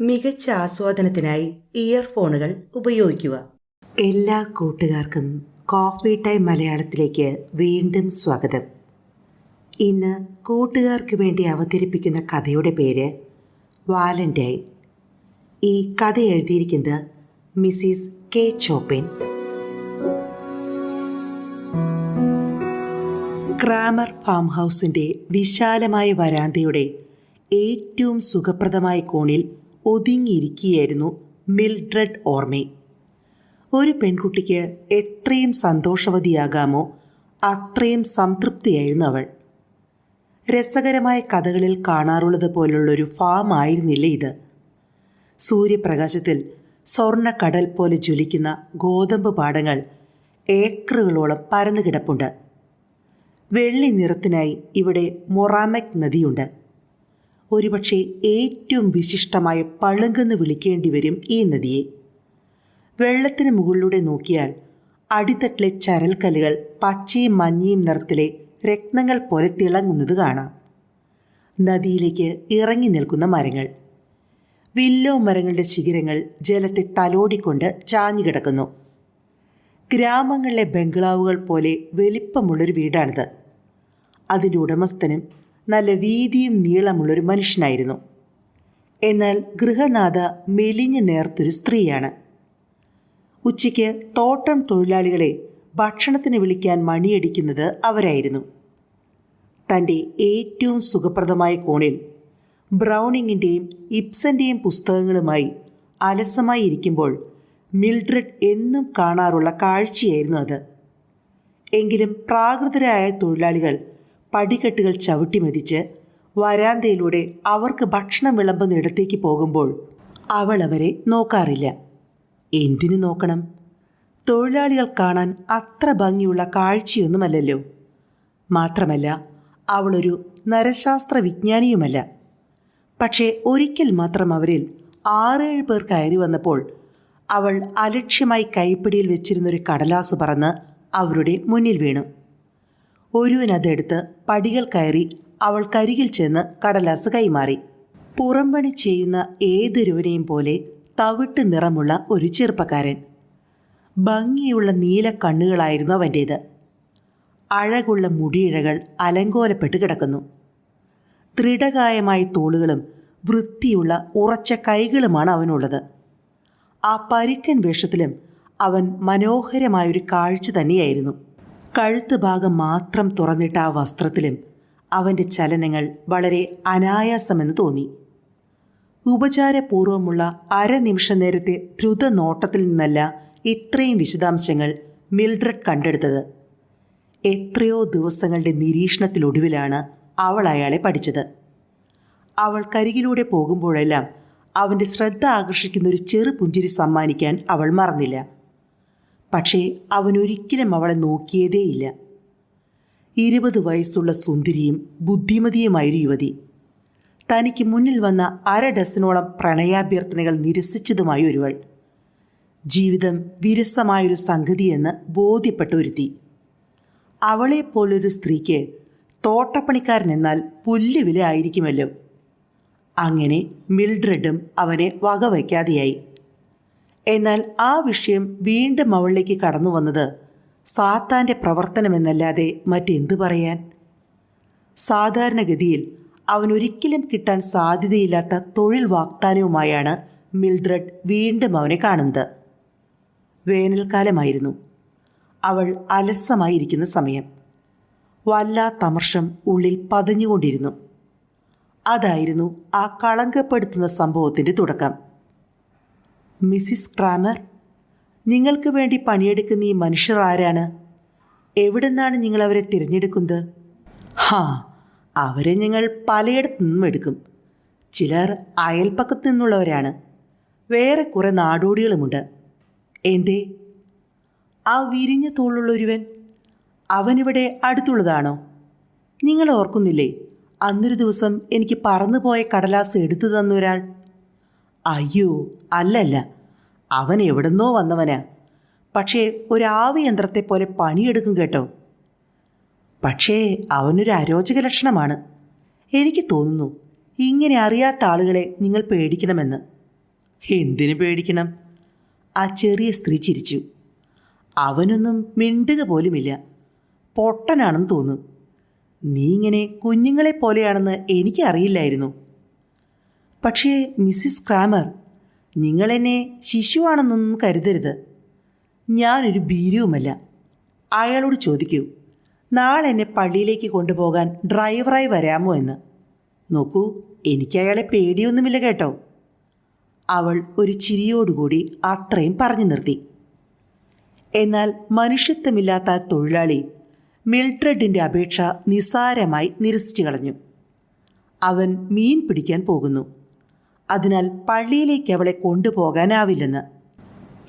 മികച്ച ആസ്വാദനത്തിനായി ഇയർഫോണുകൾ ഉപയോഗിക്കുക. എല്ലാ കൂട്ടുകാർക്കും കോഫി ടൈം മലയാളത്തിലേക്ക് വീണ്ടും സ്വാഗതം. ഇന്ന് കൂട്ടുകാർക്ക് വേണ്ടി അവതരിപ്പിക്കുന്ന കഥയുടെ പേര് വാലന്റൈൻ. ഈ കഥ എഴുതിയിരിക്കുന്നത് Mrs K Chopin. Kramer farm ഹൗസിന്റെ വിശാലമായ വരാന്തയുടെ ഏറ്റവും സുഖപ്രദമായ കോണിൽ ഒതുങ്ങിയിരിക്കുകയായിരുന്നു മിൽഡ്രഡ് ഓർമ്മ ഒരു പെൺകുട്ടിക്ക് എത്രയും സന്തോഷവതിയാകാമോ അത്രയും സംതൃപ്തിയായിരുന്നു അവൾ. രസകരമായ കഥകളിൽ കാണാറുള്ളത് പോലുള്ളൊരു ഫാം ആയിരുന്നില്ല ഇത്? സൂര്യപ്രകാശത്തിൽ സ്വർണ കടൽ പോലെ ജ്വലിക്കുന്ന ഗോതമ്പ് പാടങ്ങൾ ഏക്കറുകളോളം പരന്നു കിടപ്പുണ്ട് വെള്ളി നിറത്തിനായി ഇവിടെ മൊറാമക് നദിയുണ്ട്. ഒരുപക്ഷെ ഏറ്റവും വിശിഷ്ടമായ പളുങ്കെന്ന് വിളിക്കേണ്ടി വരും ഈ നദിയെ. വെള്ളത്തിന് മുകളിലൂടെ നോക്കിയാൽ അടിത്തട്ടിലെ ചരൽക്കല്ലുകൾ പച്ചയും മഞ്ഞയും നിറത്തിലെ രക്തങ്ങൾ പോലെ തിളങ്ങുന്നത് കാണാം. നദിയിലേക്ക് ഇറങ്ങി നിൽക്കുന്ന മരങ്ങൾ. വില്ലോ മരങ്ങളുടെ ശിഖരങ്ങൾ ജലത്തെ തലോടിക്കൊണ്ട് ചാഞ്ഞുകിടക്കുന്നു ഗ്രാമങ്ങളിലെ ബംഗ്ലാവുകൾ പോലെ വലിപ്പമുള്ളൊരു വീടാണിത്. അതിന്റെ ഉടമസ്ഥനും നല്ല വീതിയും നീളമുള്ളൊരു മനുഷ്യനായിരുന്നു. എന്നാൽ ഗൃഹനാഥ മെലിഞ്ഞു നേർത്തൊരു സ്ത്രീയാണ്. ഉച്ചയ്ക്ക് തോട്ടം തൊഴിലാളികളെ ഭക്ഷണത്തിന് വിളിക്കാൻ മണിയടിക്കുന്നത് അവരായിരുന്നു. തന്റെ ഏറ്റവും സുഖപ്രദമായ കോണിൽ ബ്രൗണിങ്ങിന്റെയും ഇപ്സന്റെയും പുസ്തകങ്ങളുമായി അലസമായി ഇരിക്കുമ്പോൾ മിൽഡ്രഡ് എന്നും കാണാറുള്ള കാഴ്ചയായിരുന്നു അത്. എങ്കിലും പ്രാകൃതരായ തൊഴിലാളികൾ പടിക്കെട്ടുകൾ ചവിട്ടി മെതിച്ച് വരാന്തയിലൂടെ അവർക്ക് ഭക്ഷണം വിളമ്പുന്ന ഇടത്തേക്ക് പോകുമ്പോൾ അവൾ അവരെ നോക്കാറില്ല. എന്തിനു നോക്കണം? തൊഴിലാളികൾ കാണാൻ അത്ര ഭംഗിയുള്ള കാഴ്ചയൊന്നുമല്ലല്ലോ. മാത്രമല്ല അവളൊരു നരശാസ്ത്ര വിജ്ഞാനിയുമല്ല. പക്ഷേ ഒരിക്കൽ മാത്രം അവരിൽ ആറേഴ് പേർ കയറി വന്നപ്പോൾ അവൾ അലക്ഷ്യമായി കൈപ്പിടിയിൽ വെച്ചിരുന്നൊരു കടലാസ് പറന്ന് അവരുടെ മുന്നിൽ വീണു. ഒരുവൻ അതെടുത്ത് പടികൾ കയറി അവൾ കരികിൽ ചെന്ന് കടലാസ് കൈമാറി. പുറംപണി ചെയ്യുന്ന ഏതൊരുവനെയും പോലെ തവിട്ട് നിറമുള്ള ഒരു ചെറുപ്പക്കാരൻ. ഭംഗിയുള്ള നീല കണ്ണുകളായിരുന്നു അവന്റേത് അഴകുള്ള മുടിയിഴകൾ അലങ്കോലപ്പെട്ട് കിടക്കുന്നു. ദൃഢകായമായ തോളുകളും വൃത്തിയുള്ള ഉറച്ച കൈകളുമാണ് അവനുള്ളത്. ആ പരിക്കൻ വേഷത്തിലും അവൻ മനോഹരമായൊരു കാഴ്ച തന്നെയായിരുന്നു. കഴുത്ത് ഭാഗം മാത്രം തുറന്നിട്ട ആ വസ്ത്രത്തിലും അവന്റെ ചലനങ്ങൾ വളരെ അനായാസമെന്ന് തോന്നി. ഉപചാരപൂർവമുള്ള അരനിമിഷ നേരത്തെ ദ്രുത നോട്ടത്തിൽ നിന്നല്ല ഇത്രയും വിശദാംശങ്ങൾ മിൽഡ്രഡ് കണ്ടെടുത്തത്. എത്രയോ ദിവസങ്ങളുടെ നിരീക്ഷണത്തിലൊടുവിലാണ് അവൾ അയാളെ പഠിച്ചത്. അവൾ കരികിലൂടെ പോകുമ്പോഴെല്ലാം അവന്റെ ശ്രദ്ധ ആകർഷിക്കുന്ന ഒരു ചെറു പുഞ്ചിരി സമ്മാനിക്കാൻ അവൾ മറന്നില്ല. പക്ഷേ അവനൊരിക്കലും അവളെ നോക്കിയതേയില്ല. ഇരുപത് വയസ്സുള്ള സുന്ദരിയും ബുദ്ധിമതിയുമായൊരു യുവതി. തനിക്ക് മുന്നിൽ വന്ന അര ഡസനോളം പ്രണയാഭ്യർത്ഥനകൾ നിരസിച്ചതുമായ ഒരുവൾ ജീവിതം വിരസമായൊരു സംഗതിയെന്ന് ബോധ്യപ്പെട്ട ഒരുത്തി അവളെപ്പോലൊരു സ്ത്രീക്ക് തോട്ടപ്പണിക്കാരൻ എന്നാൽ പുല്ലുവില ആയിരിക്കുമല്ലോ. അങ്ങനെ മിൽഡ്രഡും അവനെ വകവയ്ക്കാതെയായി. എന്നാൽ ആ വിഷയം വീണ്ടും അവളിലേക്ക് കടന്നു വന്നത് സാത്താന്റെ പ്രവർത്തനമെന്നല്ലാതെ മറ്റെന്തു പറയാൻ? സാധാരണഗതിയിൽ അവൻ ഒരിക്കലും കിട്ടാൻ സാധ്യതയില്ലാത്ത തൊഴിൽ വാഗ്ദാനവുമായാണ് മിൽഡ്രഡ് വീണ്ടും അവനെ കാണുന്നത്. വേനൽക്കാലമായിരുന്നു. അവൾ അലസമായിരിക്കുന്ന സമയം. വല്ലാത്തമർഷം ഉള്ളിൽ പതഞ്ഞുകൊണ്ടിരുന്നു. അതായിരുന്നു ആ കളങ്കപ്പെടുത്തുന്ന സംഭവത്തിന്റെ തുടക്കം. മിസ്സിസ് ക്രാമർ നിങ്ങൾക്ക് വേണ്ടി പണിയെടുക്കുന്ന ഈ മനുഷ്യർ ആരാണ്? എവിടെ നിന്നാണ് നിങ്ങൾ അവരെ തിരഞ്ഞെടുക്കുന്നത്? ഹാ അവരെ ഞങ്ങൾ പലയിടത്തു നിന്നും എടുക്കും. ചിലർ അയൽപ്പക്കത്തു നിന്നുള്ളവരാണ്. വേറെ കുറേ നാടോടികളുമുണ്ട്. എന്തേ? ആ വിരിഞ്ഞ തോളുള്ള ഒരുവൻ അവനിവിടെ അടുത്തുള്ളതാണോ? നിങ്ങൾ ഓർക്കുന്നില്ലേ അന്നൊരു ദിവസം എനിക്ക് പറന്നുപോയ കടലാസ് എടുത്തു തന്ന ഒരാൾ അയ്യോ അല്ലല്ല. അവൻ എവിടുന്നോ വന്നവനാ. പക്ഷേ ഒരാവി യന്ത്രത്തെ പോലെ പണിയെടുക്കും കേട്ടോ. പക്ഷേ അവനൊരു അരോചക ലക്ഷണമാണ്. എനിക്ക് തോന്നുന്നു ഇങ്ങനെ അറിയാത്ത ആളുകളെ നിങ്ങൾ പേടിക്കണമെന്ന്. എന്തിനു പേടിക്കണം? ആ ചെറിയ സ്ത്രീ ചിരിച്ചു. അവനൊന്നും മിണ്ടുക പോലുമില്ല. പൊട്ടനാണെന്ന് തോന്നും. നീ ഇങ്ങനെ കുഞ്ഞുങ്ങളെ പോലെയാണെന്ന് എനിക്കറിയില്ലായിരുന്നു. പക്ഷേ മിസ്സിസ് ക്രാമർ നിങ്ങളെന്നെ ശിശുവാണെന്നൊന്നും കരുതരുത്. ഞാനൊരു ഭീരുവുമല്ല. അയാളോട് ചോദിക്കൂ നാളെ എന്നെ പള്ളിയിലേക്ക് കൊണ്ടുപോകാൻ ഡ്രൈവറായി വരാമോ എന്ന്. നോക്കൂ എനിക്ക് അയാളെ പേടിയൊന്നുമില്ല കേട്ടോ. അവൾ ഒരു ചിരിയോടുകൂടി അത്രയും പറഞ്ഞു നിർത്തി. എന്നാൽ മനുഷ്യത്വമില്ലാത്ത തൊഴിലാളി മിൽട്രഡിന്റെ അപേക്ഷ നിസാരമായി നിരസിച്ചു കളഞ്ഞു. അവൻ മീൻ പിടിക്കാൻ പോകുന്നു. അതിനാൽ പള്ളിയിലേക്ക് അവളെ കൊണ്ടുപോകാനാവില്ലെന്ന്.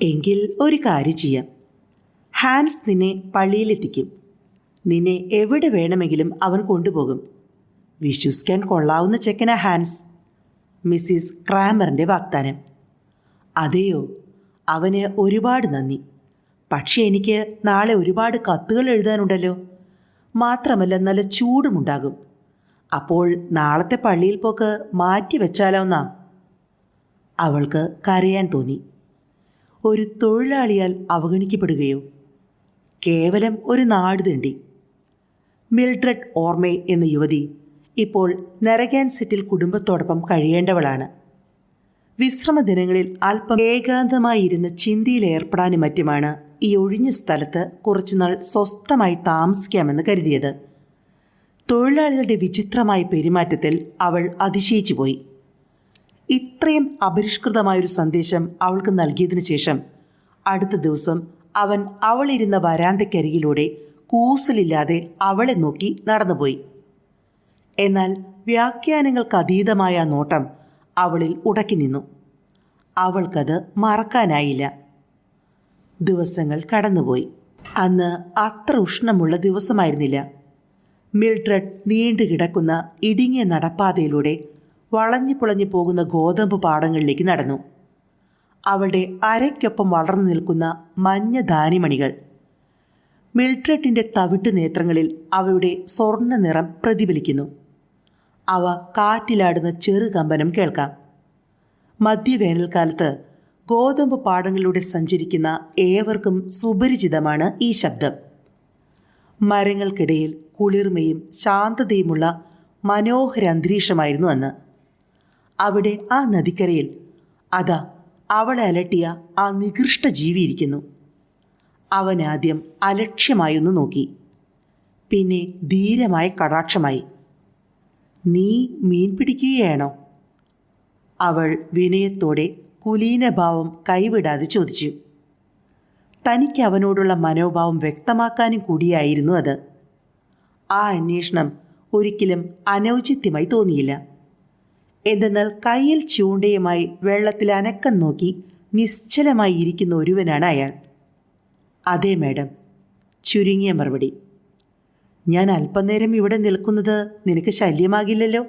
എങ്കിൽ ഒരു കാര്യം ചെയ്യാം. ഹാൻസ് നിന്നെ പള്ളിയിലെത്തിക്കും. നിന്നെ എവിടെ വേണമെങ്കിലും അവൻ കൊണ്ടുപോകും. വിശ്വസിക്കാൻ കൊള്ളാവുന്ന ചെക്കന ഹാൻസ്. മിസ്സിസ് ക്രാമറിന്റെ വാഗ്ദാനം. അതെയോ? അവന് ഒരുപാട് നന്ദി. പക്ഷേ എനിക്ക് നാളെ ഒരുപാട് കത്തുകൾ എഴുതാനുണ്ടല്ലോ. മാത്രമല്ല നല്ല ചൂടുമുണ്ടാകും. അപ്പോൾ നാളത്തെ പള്ളിയിൽ പോക്ക് മാറ്റി വെച്ചാലോ എന്നാ അവൾക്ക് കരയാൻ തോന്നി. ഒരു തൊഴിലാളിയാൽ അവഗണിക്കപ്പെടുകയോ? കേവലം ഒരു നാടുതണ്ടി മിൽഡ്രഡ് ഓർമെ എന്ന യുവതി ഇപ്പോൾ നെറഗാൻസിറ്റിൽ കുടുംബത്തോടൊപ്പം കഴിയേണ്ടവളാണ്. വിശ്രമ ദിനങ്ങളിൽ അല്പം ഏകാന്തമായിരുന്ന ചിന്തിയിൽ ഏർപ്പെടാനും മറ്റുമാണ് ഈ ഒഴിഞ്ഞ സ്ഥലത്ത് കുറച്ചുനാൾ സ്വസ്ഥമായി താമസിക്കാമെന്ന് കരുതിയത്. തൊഴിലാളികളുടെ വിചിത്രമായ പെരുമാറ്റത്തിൽ അവൾ അതിശയിച്ചുപോയി. ഇത്രയും അപരിഷ്കൃതമായൊരു സന്ദേശം അവൾക്ക് നൽകിയതിനു ശേഷം അടുത്ത ദിവസം അവൻ അവളിരുന്ന വരാന്തക്കരികിലൂടെ കൂസലില്ലാതെ അവളെ നോക്കി നടന്നുപോയി. എന്നാൽ വ്യാഖ്യാനങ്ങൾക്ക് അതീതമായ നോട്ടം അവളിൽ ഉടക്കി നിന്നു. അവൾക്കത് മറക്കാനായില്ല. ദിവസങ്ങൾ കടന്നുപോയി. അന്ന് അത്ര ഉഷ്ണമുള്ള ദിവസമായിരുന്നില്ല. മിൽഡ്രഡ് നീണ്ടുകിടക്കുന്ന ഇടുങ്ങിയ നടപ്പാതയിലൂടെ വളഞ്ഞു പുളഞ്ഞു പോകുന്ന ഗോതമ്പ് പാടങ്ങളിലേക്ക് നടന്നു. അവളുടെ അരയ്ക്കൊപ്പം വളർന്നു നിൽക്കുന്ന മഞ്ഞ ധാനിമണികൾ മിൽട്രട്ടിന്റെ തവിട്ട് നേത്രങ്ങളിൽ അവയുടെ സ്വർണ നിറം പ്രതിഫലിക്കുന്നു. അവ കാറ്റിലാടുന്ന ചെറുകമ്പനം കേൾക്കാം. മധ്യവേനൽക്കാലത്ത് ഗോതമ്പ് പാടങ്ങളിലൂടെ സഞ്ചരിക്കുന്ന ഏവർക്കും സുപരിചിതമാണ് ഈ ശബ്ദം. മരങ്ങൾക്കിടയിൽ കുളിർമയും ശാന്തതയുമുള്ള മനോഹര അന്തരീക്ഷമായിരുന്നു അന്ന്. അവിടെ ആ നദിക്കരയിൽ. അതാ അവളെ അലട്ടിയ ആ നികൃഷ്ട ആദ്യം അലക്ഷ്യമായൊന്ന് നോക്കി. പിന്നെ ധീരമായ കടാക്ഷമായി. നീ മീൻ പിടിക്കുകയാണോ? അവൾ വിനയത്തോടെ കുലീനഭാവം കൈവിടാതെ ചോദിച്ചു. തനിക്ക് അവനോടുള്ള മനോഭാവം വ്യക്തമാക്കാനും കൂടിയായിരുന്നു അത്. ആ അന്വേഷണം ഒരിക്കലും അനൗചിത്യമായി തോന്നിയില്ല. എന്തെന്നാൽ കയ്യിൽ ചൂണ്ടയുമായി വെള്ളത്തിൽ അനക്കം നോക്കി നിശ്ചലമായി ഇരിക്കുന്ന ഒരുവനാണ് അയാൾ. അതെ മാഡം ചുരുങ്ങിയ മറുപടി. ഞാൻ അല്പനേരം ഇവിടെ നിൽക്കുന്നത് നിനക്ക് ശല്യമാകില്ലല്ലോ?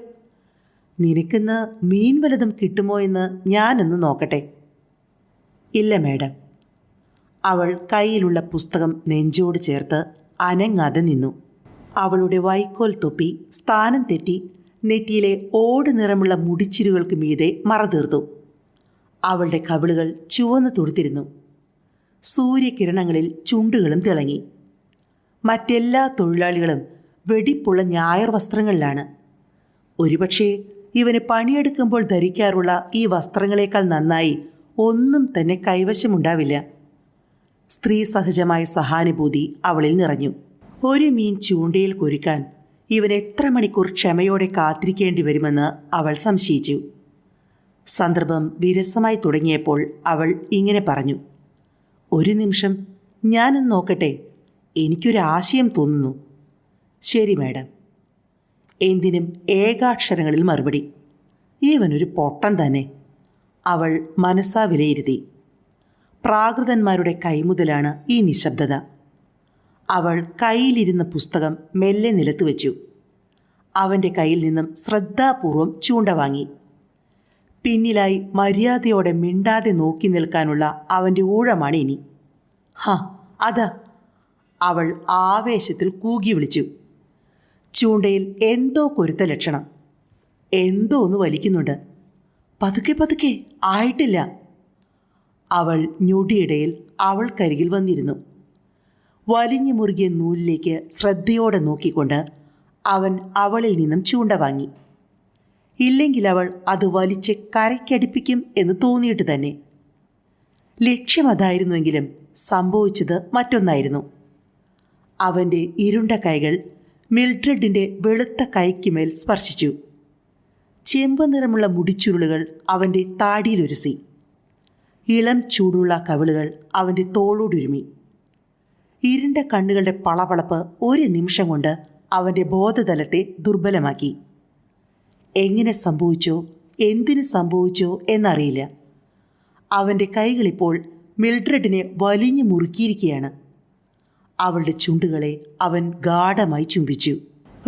നിനക്കിന്ന് മീൻ വലതും കിട്ടുമോ എന്ന് ഞാനൊന്ന് നോക്കട്ടെ. ഇല്ല മാഡം. അവൾ കയ്യിലുള്ള പുസ്തകം നെഞ്ചോട് ചേർത്ത് അനങ്ങാതെ നിന്നു. അവളുടെ വൈക്കോൽ തൊപ്പി സ്ഥാനം തെറ്റി നെറ്റിയിലെ ഓട് നിറമുള്ള മുടിച്ചിരുകൾക്ക് മീതെ മറതീർത്തു. അവളുടെ കവിളുകൾ ചുവന്നു തുടുത്തിരുന്നു. സൂര്യകിരണങ്ങളിൽ ചുണ്ടുകളും തിളങ്ങി. മറ്റെല്ലാ തൊഴിലാളികളും വെടിപ്പുള്ള ഞായർ വസ്ത്രങ്ങളിലാണ്. ഒരുപക്ഷേ ഇവന് പണിയെടുക്കുമ്പോൾ ധരിക്കാറുള്ള ഈ വസ്ത്രങ്ങളെക്കാൾ നന്നായി ഒന്നും തന്നെ കൈവശമുണ്ടാവില്ല. സ്ത്രീ സഹജമായ സഹാനുഭൂതി അവളിൽ നിറഞ്ഞു. ഒരു മീൻ ചൂണ്ടയിൽ കുരുക്കാൻ ഇവൻ എത്ര മണിക്കൂർ ക്ഷമയോടെ കാത്തിരിക്കേണ്ടി വരുമെന്ന് അവൾ സംശയിച്ചു. സന്ദർഭം വിരസമായി തുടങ്ങിയപ്പോൾ അവൾ ഇങ്ങനെ പറഞ്ഞു. ഒരു നിമിഷം ഞാനൊന്ന് നോക്കട്ടെ. എനിക്കൊരു ആശയം തോന്നുന്നു. ശരി മാഡം. എന്തിനും ഏകാക്ഷരങ്ങളിൽ മറുപടി. ഇവനൊരു പൊട്ടൻ തന്നെ. അവൾ മനസ്സാ വിലയിരുത്തി. പ്രാകൃതന്മാരുടെ കൈമുതലാണ് ഈ നിശബ്ദത. അവൾ കയ്യിലിരുന്ന പുസ്തകം മെല്ലെ നിലത്ത് വെച്ചു. അവന്റെ കയ്യിൽ നിന്നും ശ്രദ്ധാപൂർവം ചൂണ്ട വാങ്ങി. പിന്നിലായി മര്യാദയോടെ മിണ്ടാതെ നോക്കി നിൽക്കാനുള്ള അവന്റെ ഊഴമാണ് ഇനി. ഹ അതാ. അവൾ ആവേശത്തിൽ കൂകി വിളിച്ചു. ചൂണ്ടയിൽ എന്തോ കൊരുത്ത ലക്ഷണം. എന്തോ ഒന്ന് വലിക്കുന്നുണ്ട്. പതുക്കെ പതുക്കെ ആയിട്ടില്ല. അവൾ ഞൊടിയിടയിൽ അവൾക്കരികിൽ വന്നിരുന്നു. വലിഞ്ഞു മുറുകിയ നൂലിലേക്ക് ശ്രദ്ധയോടെ നോക്കിക്കൊണ്ട് അവൻ അവളിൽ നിന്നും ചൂണ്ട വാങ്ങി. ഇല്ലെങ്കിൽ അവൾ അത് വലിച്ച് കരയ്ക്കടിപ്പിക്കും എന്ന് തോന്നിയിട്ട് തന്നെ. ലക്ഷ്യം അതായിരുന്നുവെങ്കിലും സംഭവിച്ചത് മറ്റൊന്നായിരുന്നു. അവന്റെ ഇരുണ്ട കൈകൾ മിൽഡ്രഡിന്റെ വെളുത്ത കൈക്കുമേൽ സ്പർശിച്ചു. ചെമ്പ് നിറമുള്ള മുടിച്ചുരുളുകൾ അവന്റെ താടിയിലൊരുസി. ഇളം ചൂടുള്ള കവിളുകൾ അവന്റെ തോളോടുരുമി. ഇരുണ്ട കണ്ണുകളുടെ പളപളപ്പ് ഒരു നിമിഷം കൊണ്ട് അവന്റെ ബോധതലത്തെ ദുർബലമാക്കി. എങ്ങനെ സംഭവിച്ചോ? എന്തിനു സംഭവിച്ചോ എന്നറിയില്ല. അവന്റെ കൈകളിപ്പോൾ മിൽഡ്രഡിനെ വലിഞ്ഞു മുറുക്കിയിരിക്കുകയാണ്. അവളുടെ ചുണ്ടുകളെ അവൻ ഗാഢമായി ചുംബിച്ചു.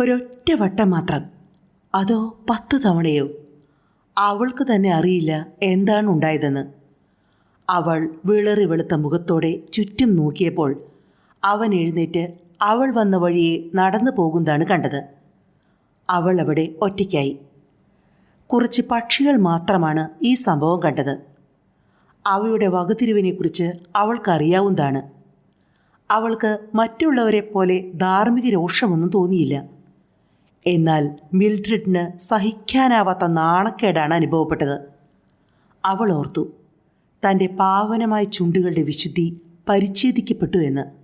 ഒരൊറ്റ വട്ടം മാത്രം. അതോ പത്ത് തവണയോ? അവൾക്ക് തന്നെ അറിയില്ല എന്താണ് ഉണ്ടായതെന്ന്. അവൾ വിളറി വെളുത്ത മുഖത്തോടെ ചുറ്റും നോക്കിയപ്പോൾ അവൻ എഴുന്നേറ്റ് അവൾ വന്ന വഴിയെ നടന്നു പോകുന്നതാണ് കണ്ടത്. അവൾ അവിടെ ഒറ്റയ്ക്കായി. കുറച്ച് പക്ഷികൾ മാത്രമാണ് ഈ സംഭവം കണ്ടത്. അവയുടെ വകതിരിവിനെക്കുറിച്ച് അവൾക്കറിയാവുന്നതാണ്. അവൾക്ക് മറ്റുള്ളവരെ പോലെ ധാർമ്മിക രോഷമൊന്നും തോന്നിയില്ല. എന്നാൽ മിൽഡ്രിഡിന് സഹിക്കാനാവാത്ത നാണക്കേടാണ് അനുഭവപ്പെട്ടത്. അവൾ ഓർത്തു തന്റെ പാവനമായ ചുണ്ടുകളുടെ വിശുദ്ധി പരിച്ഛേദിക്കപ്പെട്ടു എന്ന്.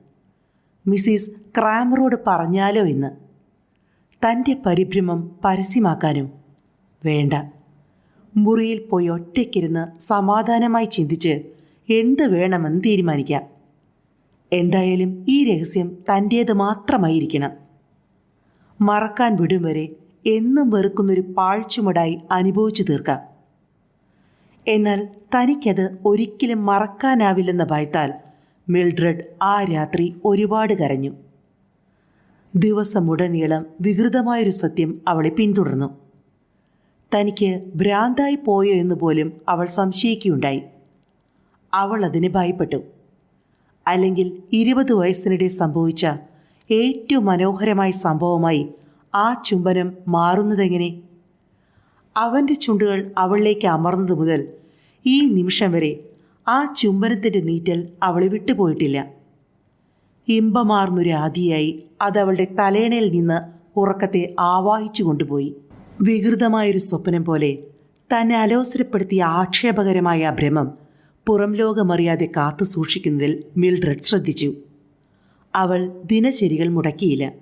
മിസ്സിസ് ക്രാമറോട് പറഞ്ഞാലോ എന്ന്. തന്റെ പരിഭ്രമം പരസ്യമാക്കാനോ. വേണ്ട. മുറിയിൽ പോയി ഒറ്റയ്ക്കിരുന്ന് സമാധാനമായി ചിന്തിച്ച് എന്ത് വേണമെന്ന് തീരുമാനിക്കാം. എന്തായാലും ഈ രഹസ്യം തന്റേത് മാത്രമായിരിക്കണം. മറക്കാൻ വിടും വരെ എന്നും വെറുക്കുന്നൊരു പാഴ്ചുമടായി അനുഭവിച്ചു തീർക്കാം. എന്നാൽ തനിക്കത് ഒരിക്കലും മറക്കാനാവില്ലെന്ന ഭയത്താൽ മിൽഡ്രഡ് ആ രാത്രി ഒരുപാട് കരഞ്ഞു. ദിവസമുടനീളം വികൃതമായൊരു സത്യം അവളെ പിന്തുടർന്നു. തനിക്ക് ഭ്രാന്തായി പോയോ എന്ന് പോലും അവൾ സംശയിക്കുകയുണ്ടായി. അവൾ അതിന് ഭയപ്പെട്ടു. അല്ലെങ്കിൽ ഇരുപത് വയസ്സിനിടെ സംഭവിച്ച ഏറ്റവും മനോഹരമായ സംഭവമായി ആ ചുംബനം മാറുന്നതെങ്ങനെ? അവന്റെ ചുണ്ടുകൾ അവളിലേക്ക് അമർന്നത് മുതൽ ഈ നിമിഷം വരെ ആ ചുംബനത്തിന്റെ നീറ്റൽ അവളെ വിട്ടുപോയിട്ടില്ല ഇമ്പമാർന്നൊരു ആദിയായി അതവളുടെ തലേണയിൽ നിന്ന് ഉറക്കത്തെ ആവാഹിച്ചു കൊണ്ടുപോയി. വികൃതമായൊരു സ്വപ്നം പോലെ തന്നെ അലോസരപ്പെടുത്തിയ ആക്ഷേപകരമായ ഭ്രമം പുറം ലോകമറിയാതെ കാത്തു സൂക്ഷിക്കുന്നതിൽ മിൽഡ്രഡ് ശ്രദ്ധിച്ചു. അവൾ ദിനചര്യകൾ മുടക്കിയില്ല.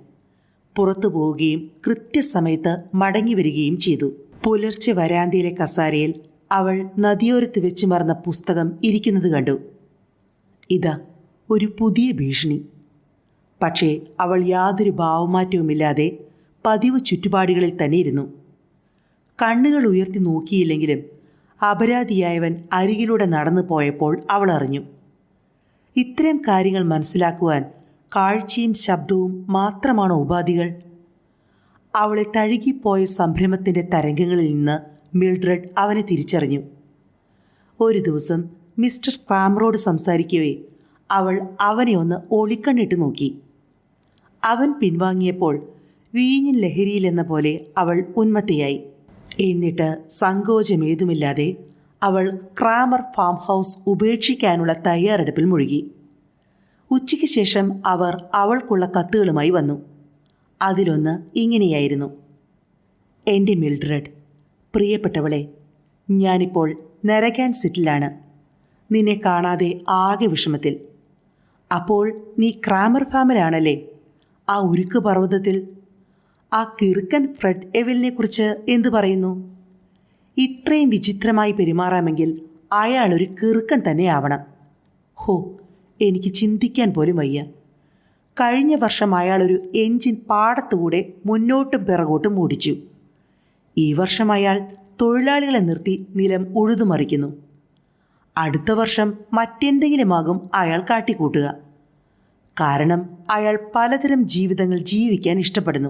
പുറത്തു പോവുകയും കൃത്യസമയത്ത് മടങ്ങി വരികയും ചെയ്തു. പുലർച്ചെ വരാന്തയിലെ കസാരയിൽ അവൾ നദിയോരത്ത് വെച്ച് മറന്ന പുസ്തകം ഇരിക്കുന്നത് കണ്ടു. ഇതാ ഒരു പുതിയ ഭീഷണി. പക്ഷേ അവൾ യാതൊരു ഭാവമാറ്റവുമില്ലാതെ പതിവ് ചുറ്റുപാടുകളിൽ തന്നെ ഇരുന്നു കണ്ണുകൾ ഉയർത്തി നോക്കിയില്ലെങ്കിലും അപരാധിയായവൻ അരികിലൂടെ നടന്നു പോയപ്പോൾ അവൾ അറിഞ്ഞു. ഇത്തരം കാര്യങ്ങൾ മനസ്സിലാക്കുവാൻ കാഴ്ചയും ശബ്ദവും മാത്രമാണ് ഉപാധികൾ? അവളെ തഴുകിപ്പോയ സംരംഭത്തിന്റെ തരംഗങ്ങളിൽ നിന്ന് മിൽഡ്രഡ് അവനെ തിരിച്ചറിഞ്ഞു. ഒരു ദിവസം മിസ്റ്റർ ക്രാമറോട് സംസാരിക്കവേ അവൾ അവനെ ഒന്ന് ഒളിക്കണ്ണിട്ട് നോക്കി. അവൻ പിൻവാങ്ങിയപ്പോൾ വീഞ്ഞിൻ ലഹരിയിലെന്ന പോലെ അവൾ ഉന്മത്തയായി. എന്നിട്ട് സങ്കോചമേതുമില്ലാതെ അവൾ ക്രാമർ ഫാം ഹൗസ് ഉപേക്ഷിക്കാനുള്ള തയ്യാറെടുപ്പിൽ മുഴുകി. ഉച്ചയ്ക്ക് ശേഷം അവർ അവൾക്കുള്ള കത്തുകളുമായി വന്നു. അതിലൊന്ന് ഇങ്ങനെയായിരുന്നു. എന്റെ മിൽഡ്രഡ് പ്രിയപ്പെട്ടവളെ ഞാനിപ്പോൾ നരകാൻ സിറ്റിലാണ്. നിന്നെ കാണാതെ ആകെ വിഷമത്തിൽ. അപ്പോൾ നീ ക്രാമർ ഫാമിലാണല്ലേ? ആ ഉരുക്ക് പർവതത്തിൽ? ആ കിറുക്കൻ ഫ്രെഡ് എവിലിനെ കുറിച്ച് എന്തു പറയുന്നു? ഇത്രയും വിചിത്രമായി പെരുമാറാമെങ്കിൽ അയാൾ ഒരു കിറുക്കൻ തന്നെ ആവണം ഹോ എനിക്ക് ചിന്തിക്കാൻ പോലും വയ്യ. കഴിഞ്ഞ വർഷം അയാളൊരു എഞ്ചിൻ പാടത്തുകൂടെ മുന്നോട്ടും പിറകോട്ടും ഓടിച്ചു. ഈ വർഷം അയാൾ തൊഴിലാളികളെ നിർത്തി നിലം ഉഴുതുമറിക്കുന്നു. അടുത്ത വർഷം മറ്റെന്തെങ്കിലുമാകും അയാൾ കാട്ടിക്കൂട്ടുക. കാരണം അയാൾ പലതരം ജീവിതങ്ങൾ ജീവിക്കാൻ ഇഷ്ടപ്പെടുന്നു.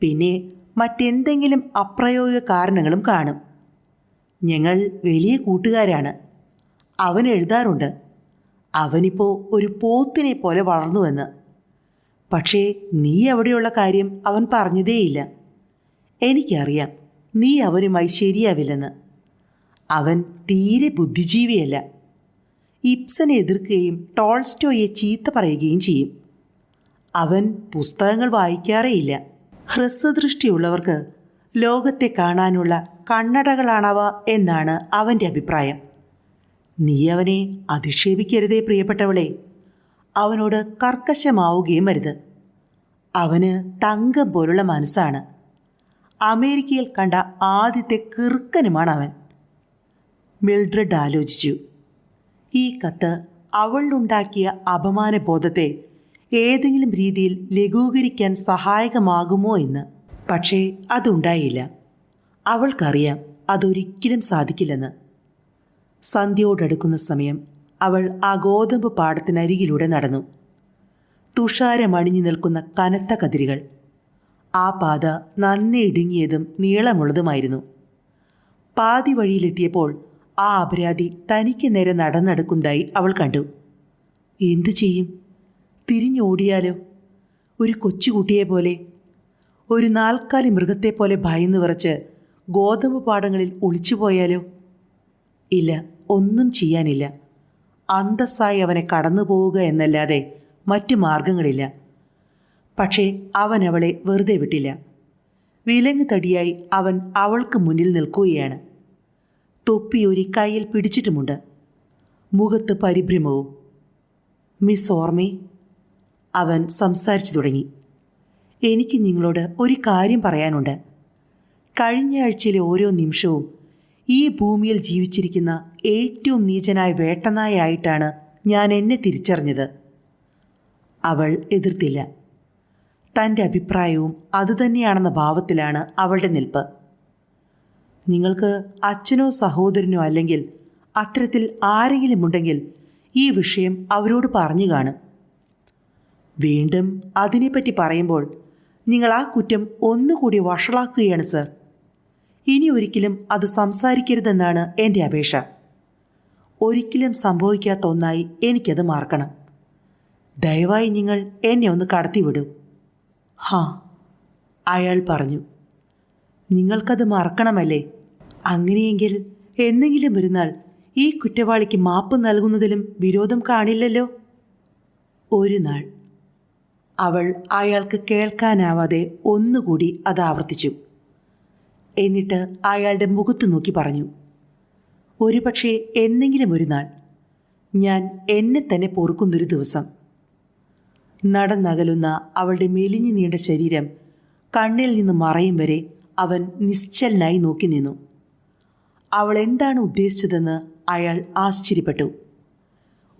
പിന്നെ മറ്റെന്തെങ്കിലും അപ്രയോഗിക കാരണങ്ങളും കാണും. ഞങ്ങൾ വലിയ കൂട്ടുകാരാണ്. അവൻ എഴുതാറുണ്ട്. അവനിപ്പോൾ ഒരു പോത്തിനെ പോലെ വളർന്നുവെന്ന്. പക്ഷേ നീ എവിടെയുള്ള കാര്യം അവൻ പറഞ്ഞതേയില്ല. എനിക്കറിയാം നീ അവനുമായി ശരിയാവില്ലെന്ന്. അവൻ തീരെ ബുദ്ധിജീവിയല്ല. ഇപ്സനെ എതിർക്കുകയും ടോൾസ്റ്റോയെ ചീത്ത പറയുകയും ചെയ്യും. അവൻ പുസ്തകങ്ങൾ വായിക്കാറേയില്ല. ഹ്രസ്വദൃഷ്ടിയുള്ളവർക്ക് ലോകത്തെ കാണാനുള്ള കണ്ണടകളാണവ എന്നാണ് അവന്റെ അഭിപ്രായം. നീ അവനെ അധിക്ഷേപിക്കരുതേ പ്രിയപ്പെട്ടവളെ. അവനോട് കർക്കശമാവുകയും വരുത് അവന് തങ്കം പോലുള്ള മനസ്സാണ്. അമേരിക്കയിൽ കണ്ട ആദ്യത്തെ കിറുക്കനുമാണ് അവൻ. മിൽഡ്രഡ് ആലോചിച്ചു. ഈ കത്ത് അവളുണ്ടാക്കിയ അപമാനബോധത്തെ ഏതെങ്കിലും രീതിയിൽ ലഘൂകരിക്കാൻ സഹായകമാകുമോ എന്ന്. പക്ഷേ അതുണ്ടായില്ല. അവൾക്കറിയാം അതൊരിക്കലും സാധിക്കില്ലെന്ന്. സന്ധ്യയോടടുക്കുന്ന സമയം അവൾ ആ ഗോതമ്പ് പാടത്തിനരികിലൂടെ നടന്നു. തുഷാരമണിഞ്ഞു നിൽക്കുന്ന കനത്ത കതിരുകൾ ആ പാത നന്നെ ഇടുങ്ങിയതും നീളമുള്ളതുമായിരുന്നു. പാതി വഴിയിലെത്തിയപ്പോൾ ആ അപരാധി തനിക്ക് നേരെ നടന്നടക്കുന്നതായി അവൾ കണ്ടു. എന്തു ചെയ്യും? തിരിഞ്ഞോടിയാലോ? ഒരു കൊച്ചുകുട്ടിയെ പോലെ ഒരു നാൽക്കാലി മൃഗത്തെ പോലെ ഭയന്നു വിറച്ച് ഗോതമ്പ് പാടങ്ങളിൽ ഒളിച്ചുപോയാലോ ഇല്ല ഒന്നും ചെയ്യാനില്ല. അന്തസ്സായി അവനെ കടന്നു പോവുക എന്നല്ലാതെ മറ്റു മാർഗങ്ങളില്ല. പക്ഷേ അവൻ അവളെ വെറുതെ വിട്ടില്ല. വിലങ്ങ് തടിയായി അവൻ അവൾക്ക് മുന്നിൽ നിൽക്കുകയാണ്. തൊപ്പി ഒരു കയ്യിൽ പിടിച്ചിട്ടുമുണ്ട്. മുഖത്ത് പരിഭ്രമവും. മിസ് ഓർമ്മേ അവൻ സംസാരിച്ചു തുടങ്ങി. എനിക്ക് നിങ്ങളോട് ഒരു കാര്യം പറയാനുണ്ട്. കഴിഞ്ഞ ആഴ്ചയിലെ ഓരോ നിമിഷവും ഈ ഭൂമിയിൽ ജീവിച്ചിരിക്കുന്ന ഏറ്റവും നീചനായ വേട്ടനായായിട്ടാണ് ഞാൻ എന്നെ തിരിച്ചറിഞ്ഞത്. അവൾ എതിർത്തില്ല. തന്റെ അഭിപ്രായവും അതുതന്നെയാണെന്ന ഭാവത്തിലാണ് അവളുടെ നിൽപ്പ്. നിങ്ങൾക്ക് അച്ഛനോ സഹോദരനോ അല്ലെങ്കിൽ അത്തരത്തിൽ ആരെങ്കിലും ഉണ്ടെങ്കിൽ ഈ വിഷയം അവരോട് പറഞ്ഞു കാണും. വീണ്ടും അതിനെപ്പറ്റി പറയുമ്പോൾ നിങ്ങൾ ആ കുറ്റം ഒന്നുകൂടി വഷളാക്കുകയാണ് സർ. ഇനി ഒരിക്കലും അത് സംസാരിക്കരുതെന്നാണ് എന്റെ അപേക്ഷ. ഒരിക്കലും സംഭവിക്കാത്ത ഒന്നായി എനിക്കത് മാർക്കണം. ദയവായി നിങ്ങൾ എന്നെ ഒന്ന് കടത്തിവിടൂ. ഹാ അയാൾ പറഞ്ഞു. നിങ്ങൾക്കത് മറക്കണമല്ലേ? അങ്ങനെയെങ്കിൽ എന്തെങ്കിലും ഒരു നാൾ ഈ കുറ്റവാളിക്ക് മാപ്പ് നൽകുന്നതിലും വിരോധം കാണില്ലല്ലോ? ഒരു നാൾ അവൾ അയാൾക്ക് കേൾക്കാനാവാതെ ഒന്നുകൂടി അത് ആവർത്തിച്ചു. എന്നിട്ട് അയാളുടെ മുഖത്ത് നോക്കി പറഞ്ഞു. ഒരുപക്ഷെ എന്തെങ്കിലും ഒരു നാൾ ഞാൻ എന്നെ തന്നെ പൊറുക്കുന്നൊരു ദിവസം. നടന്നകലുന്ന അവളുടെ മെലിഞ്ഞു നീണ്ട ശരീരം കണ്ണിൽ നിന്ന് മറയും വരെ അവൻ നിശ്ചലനായി നോക്കി നിന്നു. അവൾ എന്താണ് ഉദ്ദേശിച്ചതെന്ന് അയാൾ ആശ്ചര്യപ്പെട്ടു.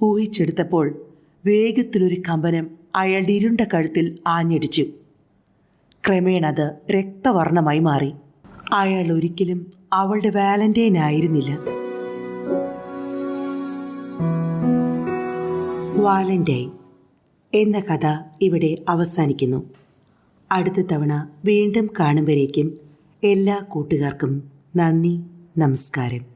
ഊഹിച്ചെടുത്തപ്പോൾ വേഗത്തിലൊരു കമ്പനം അയാളുടെ ഇരുണ്ട കഴുത്തിൽ ആഞ്ഞടിച്ചു. ക്രമേണ അത് രക്തവർണമായി മാറി. അയാൾ ഒരിക്കലും അവളുടെ വാലന്റൈൻ ആയിരുന്നില്ല. വാലന്റൈൻ എന്ന കഥ ഇവിടെ അവസാനിക്കുന്നു. അടുത്ത തവണ വീണ്ടും കാണും വരേക്കും എല്ലാ കൂട്ടുകാർക്കും നന്ദി നമസ്കാരം.